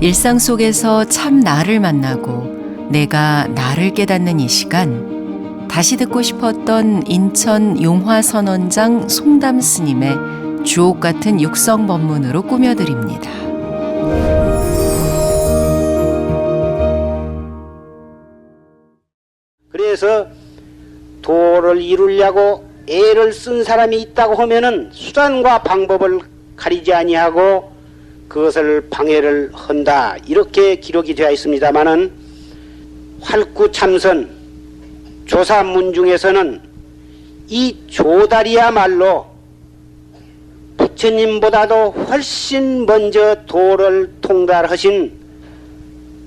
일상 속에서 참 나를 만나고 내가 나를 깨닫는 이 시간 다시 듣고 싶었던 인천 용화선원장 송담 스님의 주옥 같은 육성 법문으로 꾸며드립니다. 그래서 도를 이루려고 애를 쓴 사람이 있다고 하면은 수단과 방법을 가리지 아니하고 그것을 방해를 한다. 이렇게 기록이 되어 있습니다마는 활구 참선 조사문 중에서는 이 조다리야말로 부처님보다도 훨씬 먼저 도를 통달하신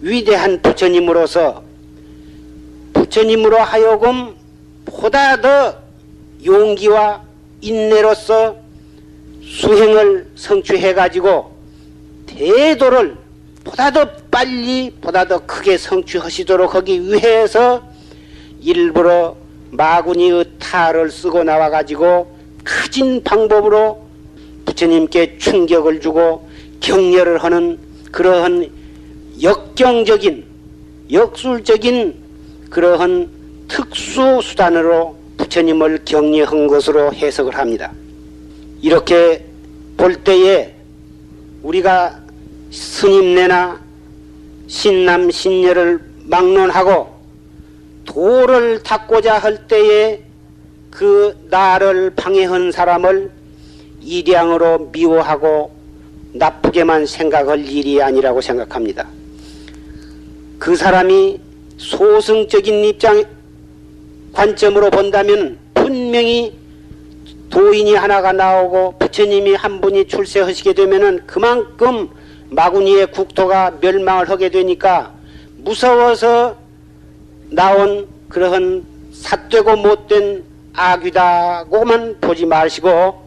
위대한 부처님으로서 부처님으로 하여금 보다 더 용기와 인내로서 수행을 성취해 가지고 대도를 보다 더 빨리 보다 더 크게 성취하시도록 하기 위해서 일부러 마구니의 탈을 쓰고 나와 가지고 크진 방법으로 부처님께 충격을 주고 격려를 하는 그러한 역경적인 역술적인 그러한 특수 수단으로 부처님을 격려한 것으로 해석을 합니다. 이렇게 볼 때에 우리가 스님네나 신남 신녀를 막론하고 도를 닦고자 할 때에 그 나를 방해한 사람을 이량으로 미워하고 나쁘게만 생각할 일이 아니라고 생각합니다. 그 사람이 소승적인 입장 관점으로 본다면 분명히 도인이 하나가 나오고 부처님이 한 분이 출세하시게 되면은 그만큼 마구니의 국토가 멸망을 하게 되니까 무서워서 나온 그러한 삿되고 못된 악귀다고만 보지 마시고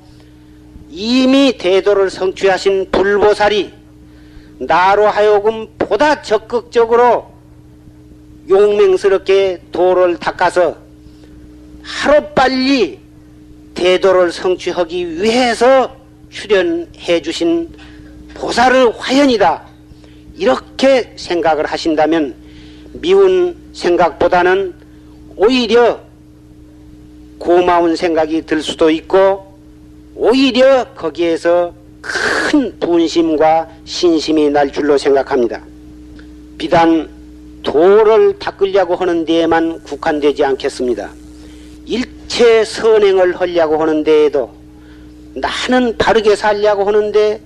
이미 대도를 성취하신 불보살이 나로 하여금 보다 적극적으로 용맹스럽게 도를 닦아서 하루빨리 대도를 성취하기 위해서 출연해 주신 보살의 화연이다. 이렇게 생각을 하신다면 미운 생각보다는 오히려 고마운 생각이 들 수도 있고 오히려 거기에서 큰 분심과 신심이 날 줄로 생각합니다. 비단 도를 닦으려고 하는 데에만 국한되지 않겠습니다. 일체 선행을 하려고 하는 데에도 나는 바르게 살려고 하는데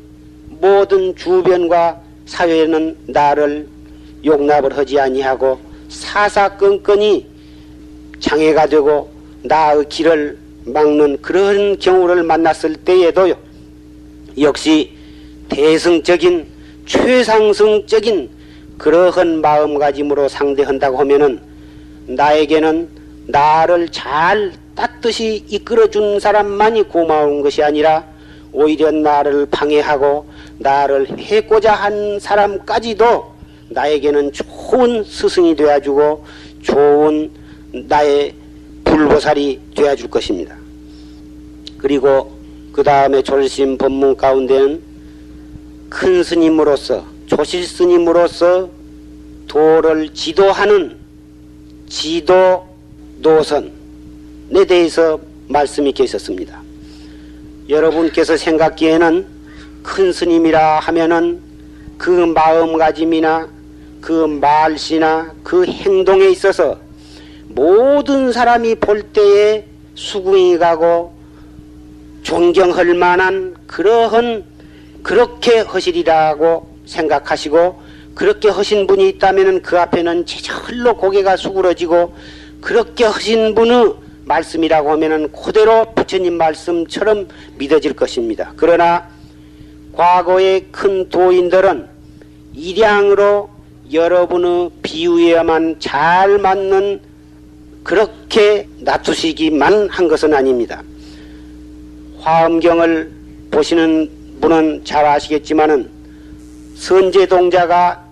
모든 주변과 사회는 나를 용납을 하지 아니하고 사사건건이 장애가 되고 나의 길을 막는 그런 경우를 만났을 때에도요. 역시 대승적인 최상승적인 그러한 마음가짐으로 상대한다고 하면은 나에게는 나를 잘 따뜻이 이끌어준 사람만이 고마운 것이 아니라 오히려 나를 방해하고 나를 해고자 한 사람까지도 나에게는 좋은 스승이 되어주고 좋은 나의 불보살이 되어줄 것입니다. 그리고 그 다음에 졸심 법문 가운데는 큰 스님으로서 조실 스님으로서 도를 지도하는 지도 노선에 대해서 말씀이 계셨습니다. 여러분께서 생각기에는 큰 스님이라 하면은 그 마음가짐이나 그 말씨나 그 행동에 있어서 모든 사람이 볼 때에 수긍이 가고 존경할 만한 그러한 그렇게 허실이라고 생각하시고 그렇게 하신 분이 있다면 그 앞에는 제절로 고개가 수그러지고 그렇게 하신 분의 말씀이라고 하면은 그대로 부처님 말씀처럼 믿어질 것입니다. 그러나 과거의 큰 도인들은 일양으로 여러분의 비유에만 잘 맞는 그렇게 놔두시기만 한 것은 아닙니다. 화엄경을 보시는 분은 잘 아시겠지만은 선제동자가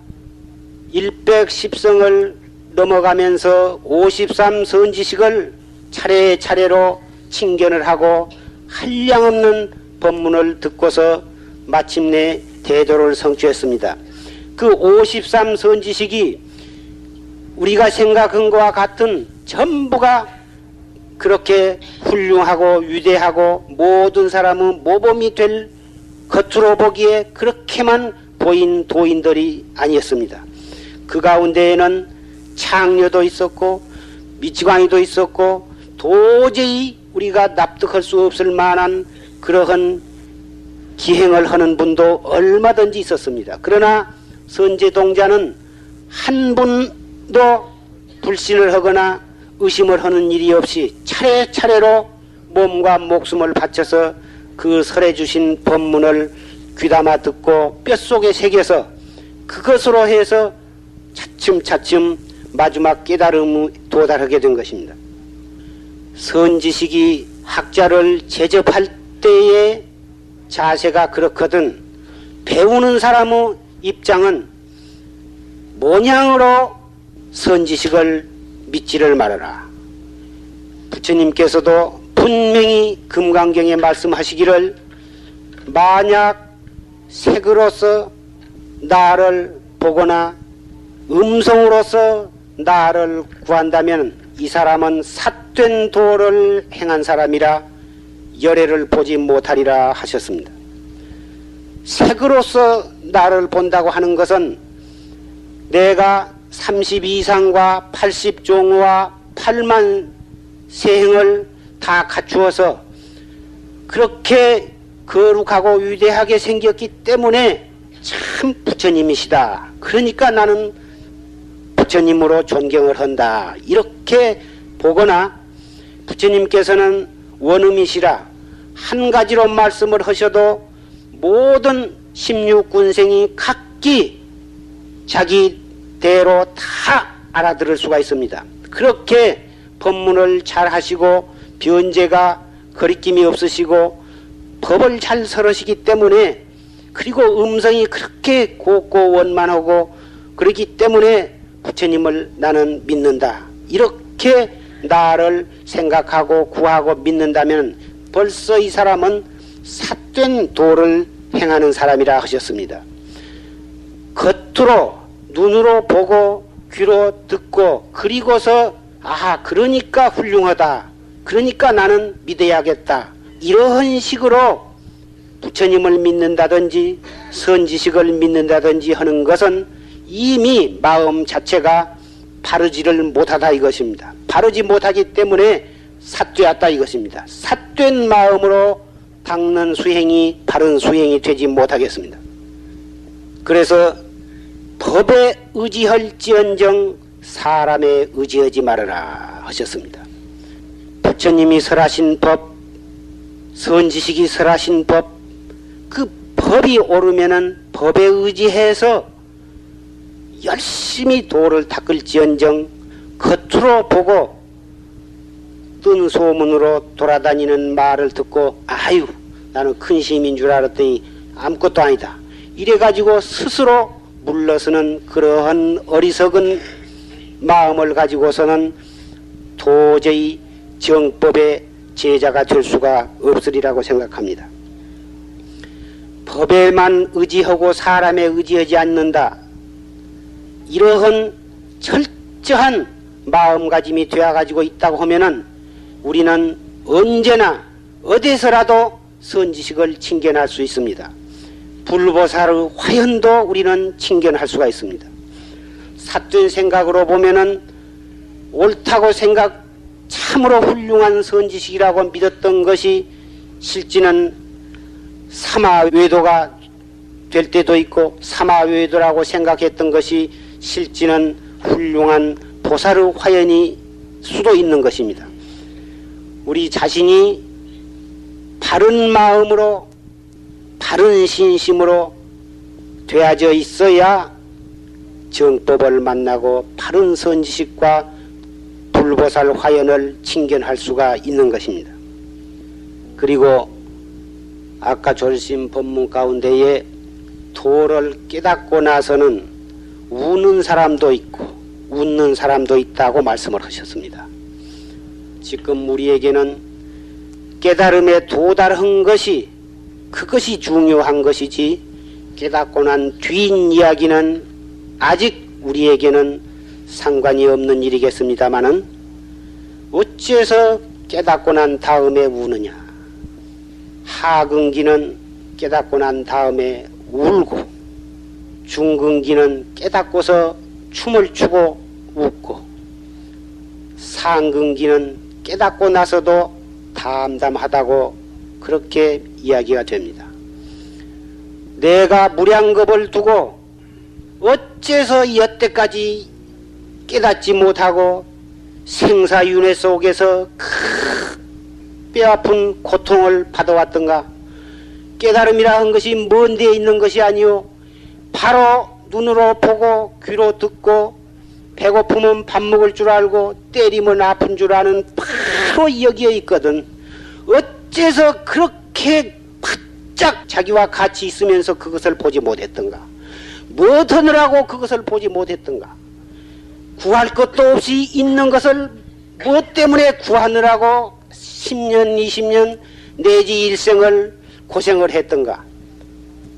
110성을 넘어가면서 53선지식을 차례차례로 칭견을 하고 한량없는 법문을 듣고서 마침내 대도를 성취했습니다. 그 53 선지식이 우리가 생각한 것과 같은 전부가 그렇게 훌륭하고 위대하고 모든 사람은 모범이 될 겉으로 보기에 그렇게만 보인 도인들이 아니었습니다. 그 가운데에는 창녀도 있었고 미치광이도 있었고 도저히 우리가 납득할 수 없을 만한 그러한 기행을 하는 분도 얼마든지 있었습니다. 그러나 선제동자는 한 분도 불신을 하거나 의심을 하는 일이 없이 차례차례로 몸과 목숨을 바쳐서 그 설해 주신 법문을 귀담아 듣고 뼛속에 새겨서 그것으로 해서 차츰차츰 마지막 깨달음에 도달하게 된 것입니다. 선지식이 학자를 제접할 때의 자세가 그렇거든 배우는 사람의 입장은 모양으로 선지식을 믿지를 말아라. 부처님께서도 분명히 금강경에 말씀하시기를 만약 색으로서 나를 보거나 음성으로서 나를 구한다면 이 사람은 삿된 도를 행한 사람이라 열애를 보지 못하리라 하셨습니다. 색으로서 나를 본다고 하는 것은 내가 32상과 80종과 8만 세행을 다 갖추어서 그렇게 거룩하고 위대하게 생겼기 때문에 참 부처님이시다. 그러니까 나는 부처님으로 존경을 한다. 이렇게 보거나 부처님께서는 원음이시라 한 가지로 말씀을 하셔도 모든 16군생이 각기 자기 대로 다 알아들을 수가 있습니다. 그렇게 법문을 잘 하시고 변제가 거리낌이 없으시고 법을 잘 설으시기 때문에 그리고 음성이 그렇게 곱고 원만하고 그렇기 때문에 부처님을 나는 믿는다. 이렇게 나를 생각하고 구하고 믿는다면 벌써 이 사람은 삿된 도를 행하는 사람이라 하셨습니다. 겉으로 눈으로 보고 귀로 듣고 그리고서 아 그러니까 훌륭하다. 그러니까 나는 믿어야겠다. 이러한 식으로 부처님을 믿는다든지 선지식을 믿는다든지 하는 것은 이미 마음 자체가 바르지를 못하다 이것입니다. 바르지 못하기 때문에 삿되었다 이것입니다. 삿된 마음으로 닦는 수행이 바른 수행이 되지 못하겠습니다. 그래서 법에 의지할지언정 사람에 의지하지 말아라 하셨습니다. 부처님이 설하신 법, 선지식이 설하신 법, 그 법이 오르면은 법에 의지해서 열심히 도를 닦을지언정 겉으로 보고 뜬 소문으로 돌아다니는 말을 듣고 아유 나는 큰 힘인 줄 알았더니 아무것도 아니다. 이래가지고 스스로 물러서는 그러한 어리석은 마음을 가지고서는 도저히 정법의 제자가 될 수가 없으리라고 생각합니다. 법에만 의지하고 사람에 의지하지 않는다. 이러한 철저한 마음가짐이 되어가지고 있다고 하면은 우리는 언제나 어디서라도 선지식을 칭견할 수 있습니다. 불보살의 화연도 우리는 칭견할 수가 있습니다. 삿된 생각으로 보면은 옳다고 생각 참으로 훌륭한 선지식이라고 믿었던 것이 실제는 사마외도가 될 때도 있고 사마외도라고 생각했던 것이 실제는 훌륭한 보살의 화연이 수도 있는 것입니다. 우리 자신이 바른 마음으로 바른 신심으로 되어져 있어야 정법을 만나고 바른 선지식과 불보살 화연을 칭견할 수가 있는 것입니다. 그리고 아까 졸심 법문 가운데에 도를 깨닫고 나서는 우는 사람도 있고 웃는 사람도 있다고 말씀을 하셨습니다. 지금 우리에게는 깨달음에 도달한 것이 그것이 중요한 것이지 깨닫고 난 뒤인 이야기는 아직 우리에게는 상관이 없는 일이겠습니다마는 어째서 깨닫고 난 다음에 우느냐? 하근기는 깨닫고 난 다음에 울고 중근기는 깨닫고서 춤을 추고 웃고 상근기는 깨닫고 나서도 담담하다고 그렇게 이야기가 됩니다. 내가 무량겁을 두고 어째서 여태까지 깨닫지 못하고 생사윤회 속에서 크 뼈아픈 고통을 받아왔던가 깨달음이라 한 것이 먼 데에 있는 것이 아니요 바로 눈으로 보고 귀로 듣고 배고프면 밥 먹을 줄 알고 때리면 아픈 줄 아는 바로 여기에 있거든. 어째서 그렇게 바짝 자기와 같이 있으면서 그것을 보지 못했던가? 뭐 하느라고 그것을 보지 못했던가? 구할 것도 없이 있는 것을 무엇 때문에 구하느라고 10년, 20년 내지 일생을 고생을 했던가.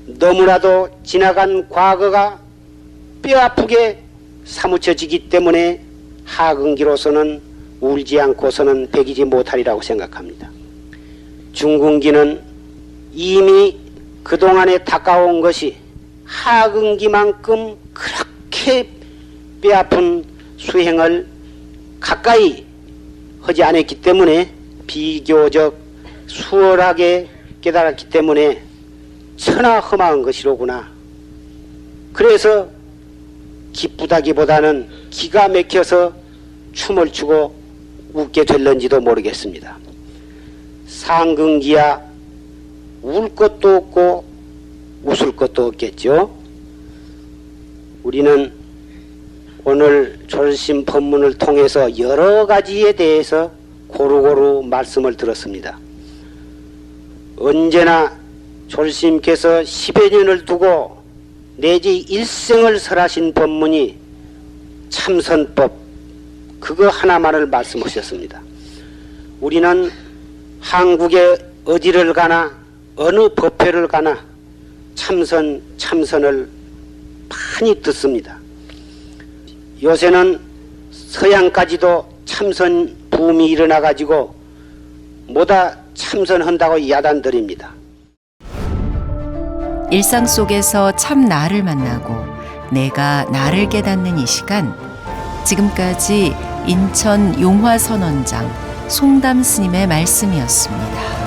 너무나도 지나간 과거가 뼈아프게 사무쳐지기 때문에 하근기로서는 울지 않고서는 배기지 못하리라고 생각합니다. 중근기는 이미 그동안에 닦아온 것이 하근기만큼 그렇게 뼈아픈 수행을 가까이 하지 않았기 때문에 비교적 수월하게 깨달았기 때문에 천하 험한 것이로구나. 그래서 기쁘다기보다는 기가 막혀서 춤을 추고 웃게 될런지도 모르겠습니다. 상근기야 울 것도 없고 웃을 것도 없겠죠. 우리는 오늘 졸심 법문을 통해서 여러 가지에 대해서 고루고루 말씀을 들었습니다. 언제나 졸심께서 10여 년을 두고 내지 일생을 설하신 법문이 참선법 그거 하나만을 말씀하셨습니다. 우리는 한국에 어디를 가나 어느 법회를 가나 참선 참선을 많이 듣습니다. 요새는 서양까지도 참선 붐이 일어나 가지고 뭐다 참선한다고 야단들입니다. 일상 속에서 참 나를 만나고 내가 나를 깨닫는 이 시간 지금까지 인천 용화선원장 송담 스님의 말씀이었습니다.